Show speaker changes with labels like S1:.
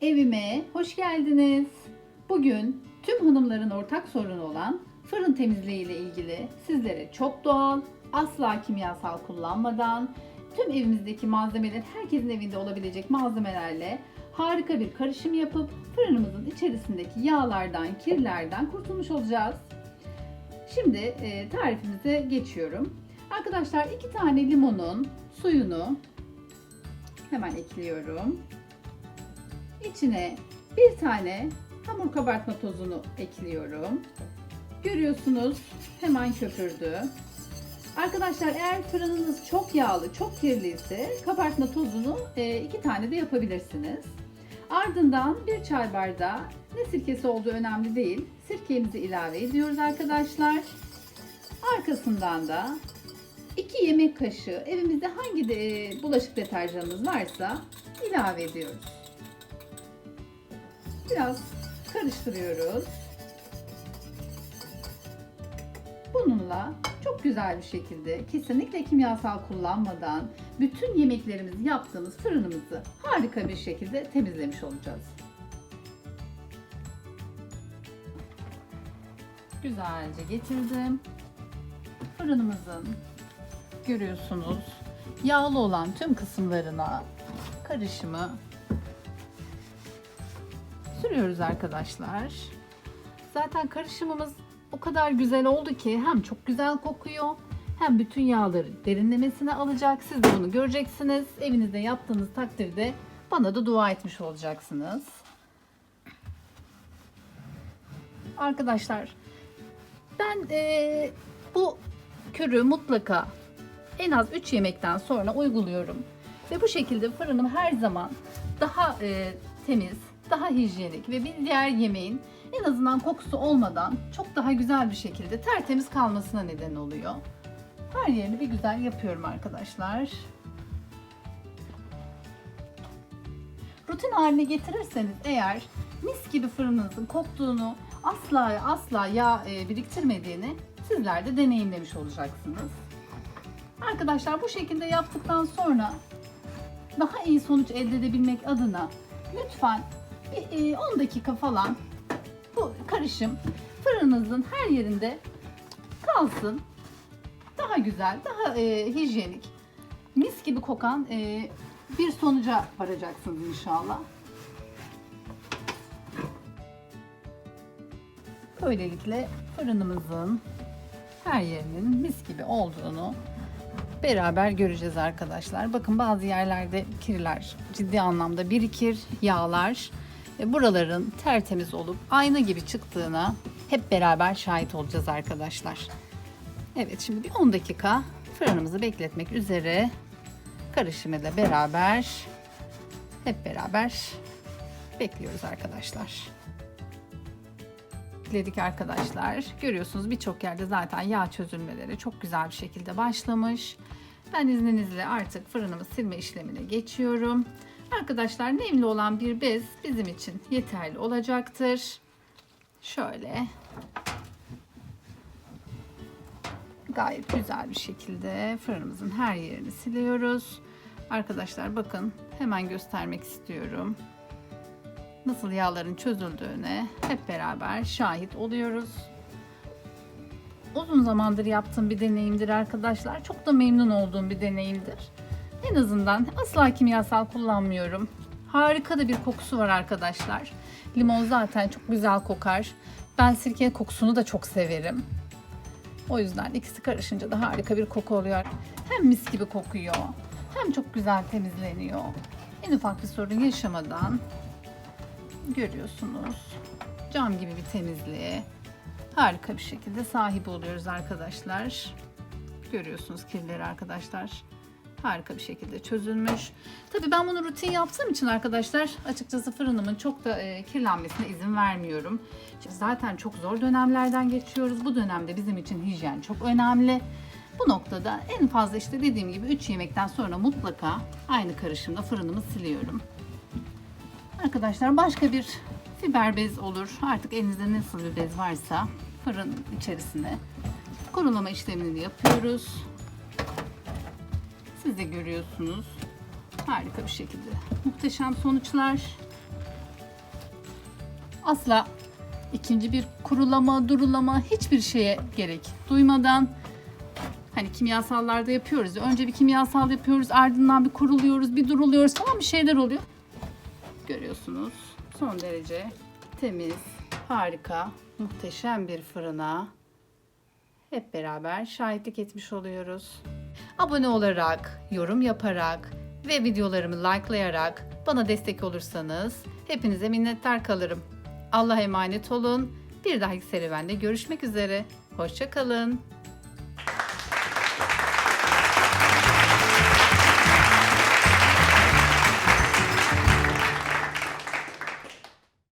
S1: Evime hoş geldiniz. Bugün tüm hanımların ortak sorunu olan fırın temizliği ile ilgili sizlere çok doğal, asla kimyasal kullanmadan tüm evimizdeki malzemeler herkesin evinde olabilecek malzemelerle harika bir karışım yapıp fırınımızın içerisindeki yağlardan, kirlerden kurtulmuş olacağız. Şimdi e, tarifimize geçiyorum. Arkadaşlar iki tane limonun suyunu hemen ekliyorum. İçine bir tane hamur kabartma tozunu ekliyorum. Görüyorsunuz hemen köpürdü. Arkadaşlar eğer fırınınız çok yağlı, çok kirliyse kabartma tozunu e, iki tane de yapabilirsiniz. Ardından bir çay bardağı ne sirkesi olduğu önemli değil. Sirkemizi ilave ediyoruz arkadaşlar. Arkasından da 2 yemek kaşığı evimizde hangi de, bulaşık deterjanınız varsa ilave ediyoruz. Biraz karıştırıyoruz. Bununla çok güzel bir şekilde kesinlikle kimyasal kullanmadan bütün yemeklerimizi yaptığımız fırınımızı harika bir şekilde temizlemiş olacağız. Güzelce getirdim. Fırınımızın görüyorsunuz yağlı olan tüm kısımlarına karışımı sürüyoruz arkadaşlar. Zaten karışımımız o kadar güzel oldu ki hem çok güzel kokuyor hem bütün yağları derinlemesine alacak. Siz de bunu göreceksiniz. Evinizde yaptığınız takdirde bana da dua etmiş olacaksınız. Arkadaşlar ben eee, bu kürü mutlaka en az 3 yemekten sonra uyguluyorum. Ve bu şekilde fırınım her zaman daha e, temiz, daha hijyenik ve bir diğer yemeğin en azından kokusu olmadan çok daha güzel bir şekilde tertemiz kalmasına neden oluyor. Her yerini bir güzel yapıyorum arkadaşlar. Rutin haline getirirseniz eğer mis gibi fırınınızın koktuğunu asla asla yağ e, biriktirmediğini sizler de deneyimlemiş olacaksınız. Arkadaşlar bu şekilde yaptıktan sonra daha iyi sonuç elde edebilmek adına lütfen e, 10 dakika falan bu karışım fırınınızın her yerinde kalsın. Daha güzel, daha e, hijyenik, mis gibi kokan e, bir sonuca varacaksınız inşallah. Böylelikle fırınımızın her yerinin mis gibi olduğunu beraber göreceğiz arkadaşlar. Bakın bazı yerlerde kirler ciddi anlamda birikir, yağlar. Ve Buraların tertemiz olup ayna gibi çıktığına hep beraber şahit olacağız arkadaşlar. Evet şimdi bir 10 dakika fırınımızı bekletmek üzere karışımıyla beraber hep beraber bekliyoruz arkadaşlar ekledik arkadaşlar. Görüyorsunuz birçok yerde zaten yağ çözülmeleri çok güzel bir şekilde başlamış. Ben izninizle artık fırınımı silme işlemine geçiyorum. Arkadaşlar nemli olan bir bez bizim için yeterli olacaktır. Şöyle gayet güzel bir şekilde fırınımızın her yerini siliyoruz. Arkadaşlar bakın hemen göstermek istiyorum nasıl yağların çözüldüğüne hep beraber şahit oluyoruz. Uzun zamandır yaptığım bir deneyimdir arkadaşlar. Çok da memnun olduğum bir deneyimdir. En azından asla kimyasal kullanmıyorum. Harika da bir kokusu var arkadaşlar. Limon zaten çok güzel kokar. Ben sirke kokusunu da çok severim. O yüzden ikisi karışınca da harika bir koku oluyor. Hem mis gibi kokuyor, hem çok güzel temizleniyor. En ufak bir sorun yaşamadan görüyorsunuz. Cam gibi bir temizliğe harika bir şekilde sahip oluyoruz arkadaşlar. Görüyorsunuz kirleri arkadaşlar. Harika bir şekilde çözülmüş. Tabii ben bunu rutin yaptığım için arkadaşlar açıkçası fırınımın çok da e, kirlenmesine izin vermiyorum. Şimdi zaten çok zor dönemlerden geçiyoruz. Bu dönemde bizim için hijyen çok önemli. Bu noktada en fazla işte dediğim gibi 3 yemekten sonra mutlaka aynı karışımda fırınımı siliyorum. Arkadaşlar başka bir fiber bez olur. Artık elinizde nasıl bir bez varsa fırın içerisine kurulama işlemini yapıyoruz. Siz de görüyorsunuz. Harika bir şekilde. Muhteşem sonuçlar. Asla ikinci bir kurulama, durulama hiçbir şeye gerek duymadan hani kimyasallarda yapıyoruz. ya, Önce bir kimyasal yapıyoruz, ardından bir kuruluyoruz, bir duruluyoruz falan bir şeyler oluyor. Görüyorsunuz son derece temiz, harika, muhteşem bir fırına hep beraber şahitlik etmiş oluyoruz. Abone olarak, yorum yaparak ve videolarımı likelayarak bana destek olursanız hepinize minnettar kalırım. Allah'a emanet olun. Bir dahaki serüvende görüşmek üzere. Hoşçakalın.